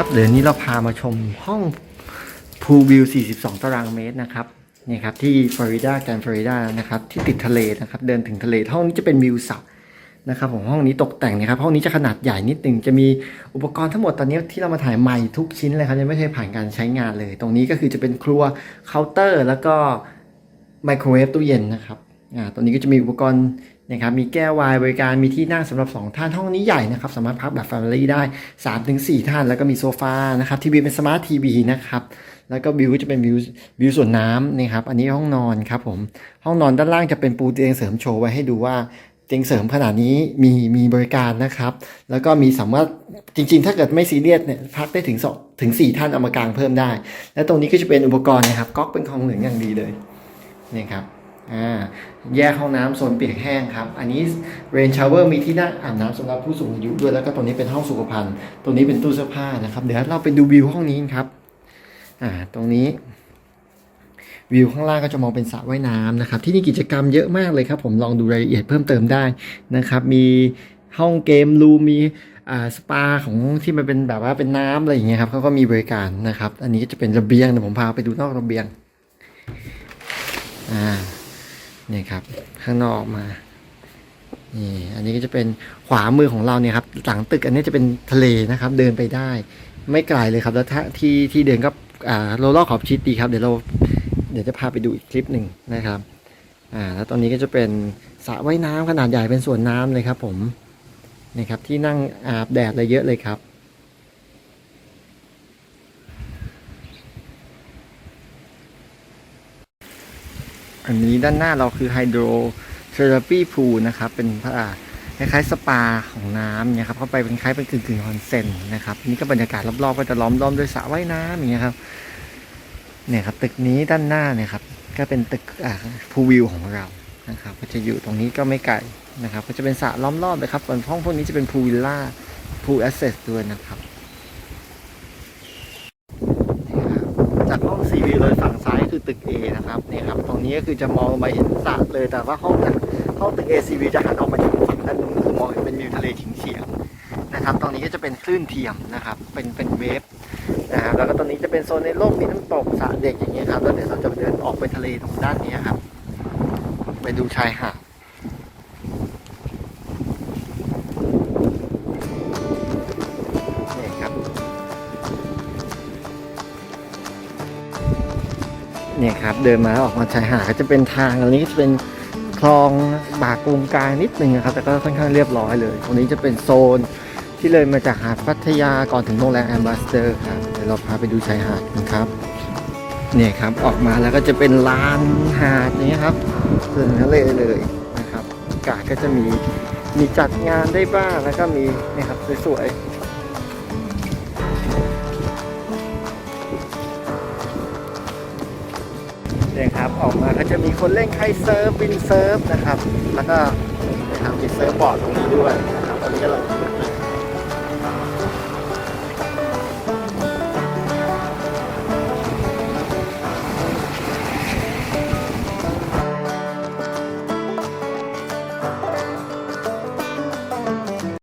ับ เดี๋ยวนี้เราพามาชมห้องพูลวิว 42 ตารางเมตรนะครับนี่ครับที่ฟลอริดาแกรนด์ฟลอริดานะครับที่ติดทะเลนะครับเดินถึงทะเลห้องนี้จะเป็นวิวสระนะครับของห้องนี้ตกแต่งนะครับห้องนี้จะขนาดใหญ่นิดหนึ่งจะมีอุปกรณ์ทั้งหมดตอนนี้ที่เรามาถ่ายใหม่ทุกชิ้นเลยครับยังไม่เคยผ่านการใช้งานเลย ตรงนี้ก็คือจะเป็นครัวเคาน์เตอร์ แล้วก็ไมโครเวฟตู้เย็นนะครับอ่าตรงนี้ก็จะมีอุปกรณ์ นะครับมีแก้ววายบริการมีที่นั่งสำหรับ 2 ท่านห้องนี้ใหญ่นะครับสามารถพักแบบ Family ได้ 3-4 ท่าน แล้วก็มีโซฟานะครับทีวีเป็นสมาร์ททีวีนะครับแล้วก็วิวจะเป็นวิววิวสวนน้ำนี่ครับอันนี้ห้องนอนครับผมห้องนอนด้านล่างจะเป็นปูเตียงเสริมโชว์ไว้ให้ดูว่าเตียงเสริมขนาดนี้มีมีบริการนะครับ แล้วก็มีสามารถจริงๆ ถ้าเกิดไม่ซีเรียสเนี่ยพักได้ถึงสองถึง4ท่านเอามากางเพิ่มได้ และตรงนี้ก็จะเป็นอุปกรณ์นะครับก๊อกเป็นของเหลืองอย่างดีเลยนี่ครับ แยกห้องน้ำโซนเปียกแห้งครับ อันนี้เรนชาวเวอร์มีที่นั่งอาบน้ำสำหรับผู้สูงอายุด้วย แล้วก็ตรงนี้เป็นห้องสุขภัณฑ์ ตรงนี้เป็นตู้เสื้อผ้านะครับ เดี๋ยวเราไปดูวิวห้องนี้ครับ อ่า ตรงนี้วิวข้างล่างก็จะมองเป็นสระว่ายน้ำนะครับ ที่นี่กิจกรรมเยอะมากเลยครับ ผมลองดูรายละเอียดเพิ่มเติมได้นะครับ มีห้องเกมรูมีอ่าสปาของที่มันเป็นแบบว่าเป็นน้ำอะไรอย่างเงี้ยครับเขาก็มีบริการนะครับ อันนี้ก็จะเป็นระเบียงเดี๋ยวผมพาไปดูนอกระเบียงอ่า นี่ครับ ข้างนอกมา นี่อันนี้ก็จะเป็นขวามือของเราเนี่ยครับ หลังตึกอันนี้จะเป็นทะเลนะครับ เดินไปได้ ไม่ไกลเลยครับ แล้วถ้าที่ที่เดินก็อ่าเราลอกขอบชิดดีครับ เดี๋ยวเราเดี๋ยวจะพาไปดูอีกคลิปหนึ่งนะครับ อ่า แล้วตอนนี้ก็จะเป็นสระว่ายน้ำขนาดใหญ่เป็นสวนน้ำเลยครับ ผมนี่ครับ ที่นั่งอาบแดดอะไรเยอะเลยครับ อันนี้ด้านหน้าเราคือไฮโดรเทอราปีพูลนะครับ เป็นคล้ายๆสปาของน้ำเนี่ยครับเข้าไปเป็นคล้ายเป็นกึ่งๆออนเซ็นนะครับนี่ก็บรรยากาศรอบๆก็จะล้อมรอบด้วยสระว่ายน้ำอย่างเงี้ยครับเนี่ยครับตึกนี้ด้านหน้าเนี่ยครับก็เป็นตึกอ่าพูวิวของเรานะครับก็จะอยู่ตรงนี้ก็ไม่ไกลนะครับ ก็จะเป็นสระล้อมรอบเลยครับส่วนห้องพวกนี้จะเป็นพูวิลล่าพูแอสเซสด้วยนะครับ จากห้องซีวีเลยฝั่งซ้ายคือ ตึก A นะครับนี่ครับตรงนี้ก็คือจะมองลงไปเห็นสระเลย แต่ว่าห้องจากห้องตึก A ซีวีจะหันออกมาทางฝั่งด้านนู้นคือมองเห็นเป็นวิวทะเลถิงเฉียงนะครับตรงนี้ก็จะเป็นคลื่นเทียมนะครับ เป็นเป็นเวฟนะครับแล้วก็ตรงนี้จะเป็นโซนในร่มมีน้ำตกสระเด็กอย่างเงี้ยครับแล้วเดี๋ยวเราจะเดินออกไปทะเลตรงด้านนี้ครับไปดูชายหาด เนี่ยครับเดินมาออกมาชายหาดก็จะเป็นทางอันนี้จะเป็นคลองบากงกลางนิดนึงนะครับ แต่ก็ค่อนข้างเรียบร้อยเลยตรงนี้จะเป็นโซนที่เลยมาจากหาดพัทยาก่อนถึงโรงแรมแอมบาสเดอร์ครับเดี๋ยวเราพาไปดูชายหาดกันครับเนี่ยครับออกมาแล้วก็จะเป็นลานหาดนี้ครับถึงทะเลเลยนะครับอากาศก็จะมีมีจัดงานได้บ้างแล้วก็มีนี่ครับสวยๆ เนี่ยครับออกมาก็จะมีคนเล่นไคเซิร์ฟวินเซิร์ฟนะครับ แล้วก็นะครับมีเซิร์ฟบอร์ดตรงนี้ด้วยนะครับตอนนี้กำลัง